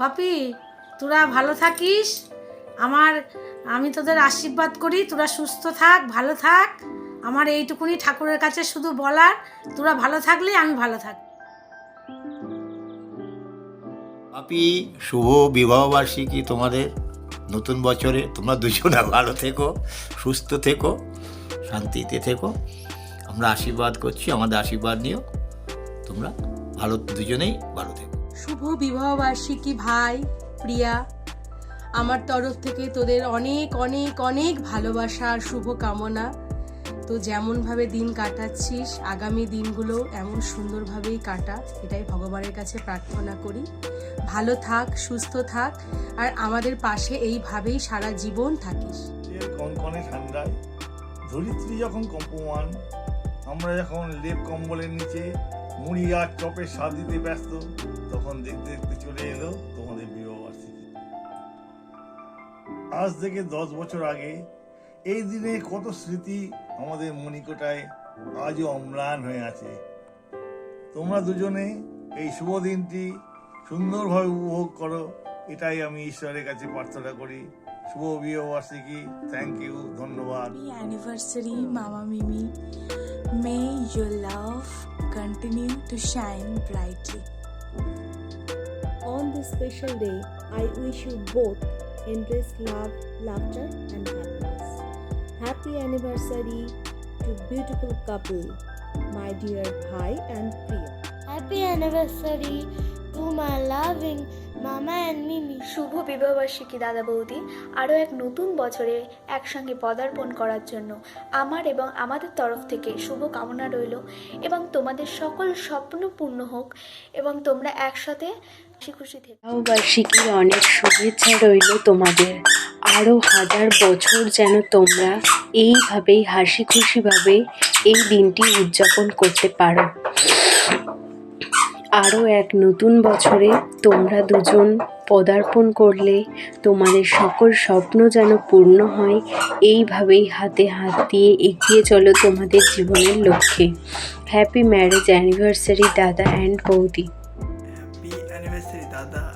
বাপি, তোরা ভালো থাকিস। আমার, আমি তোদের আশীর্বাদ করি, তোরা সুস্থ থাক, ভালো থাক। আমার এইটুকুনি ঠাকুরের কাছে শুধু বলার, তোরা ভালো থাকলে আমি ভালো থাক আপি শুভ বিবাহবার্ষিকী তোমাদের। নতুন বছরে তোমরা দুজনে ভালো থেকো, সুস্থ থেকো, শান্তিতে থেকো। আমরা আশীর্বাদ করছি, আমাদের আশীর্বাদ নিও। তোমরা ভালো, দুজনেই ভালো শুভ বিবাহবার্ষিকী ভাই, প্রিয়া। আমার তরফ থেকে তোদের অনেক অনেক অনেক ভালোবাসা আর শুভ কামনা তো যেমনভাবে দিন কাটাচ্ছিস, আগামী দিনগুলো এমন সুন্দরভাবেই কাটা, এটাই ভগবানের কাছে প্রার্থনা করি। ভালো থাক, সুস্থ থাক, আর আমাদের পাশে এইভাবেই সারা জীবন থাকিস। ধরিত্রী যখন কম্পমান, আমরা যখন লেপ কম্বলের নিচে মুড়ি আর চপের স্বাদ দিতে ব্যস্ত তখন দেখতে দেখতে চলে এলো তোমাদের বিবাহবার্ষিকী আজ থেকে দশ বছর আগে এই দিনে কত স্মৃতি আমাদের মণিকোটায় আজও অম্লান হয়ে আছে তোমরা দুজনে এই শুভ দিনটি সুন্দরভাবে উপভোগ করো, এটাই আমি ঈশ্বরের কাছে প্রার্থনা করি শুভ বিবাহবার্ষিকী থ্যাংক ইউ ধন্যবাদ Mama Mimi. May your love continue to shine brightly. On this special day, I wish you both endless love, laughter, and happiness. Happy anniversary to beautiful couple, my dear Bhai and Priya. Happy anniversary to my loving Mama and Mimi. শুভ বিবাহবার্ষিকী দাদা বৌদি, আরও এক নতুন বছরে একসঙ্গে পদার্পণ করার জন্য আমার এবং আমাদের তরফ থেকে শুভ কামনা রইল এবং তোমাদের সকল স্বপ্ন পূর্ণ হোক এবং তোমরা একসাথে খুশি খুশি থেকো বিবাহবার্ষিকীর অনেক শুভেচ্ছা রইল তোমাদের আরও হাজার বছর যেন তোমরা এইভাবেই হাসি খুশিভাবে এই দিনটি উদযাপন করতে পারো আরও এক নতুন বছরে তোমরা দুজন পদার্পণ করলে তোমাদের সকল স্বপ্ন যেন পূর্ণ হয়, এইভাবেই হাতে হাত দিয়ে এগিয়ে চলো তোমাদের জীবনের লক্ষ্যে। হ্যাপি ম্যারেজ অ্যানিভার্সারি দাদা অ্যান্ড বৌদি। হ্যাপি অ্যানিভার্সারি দাদা।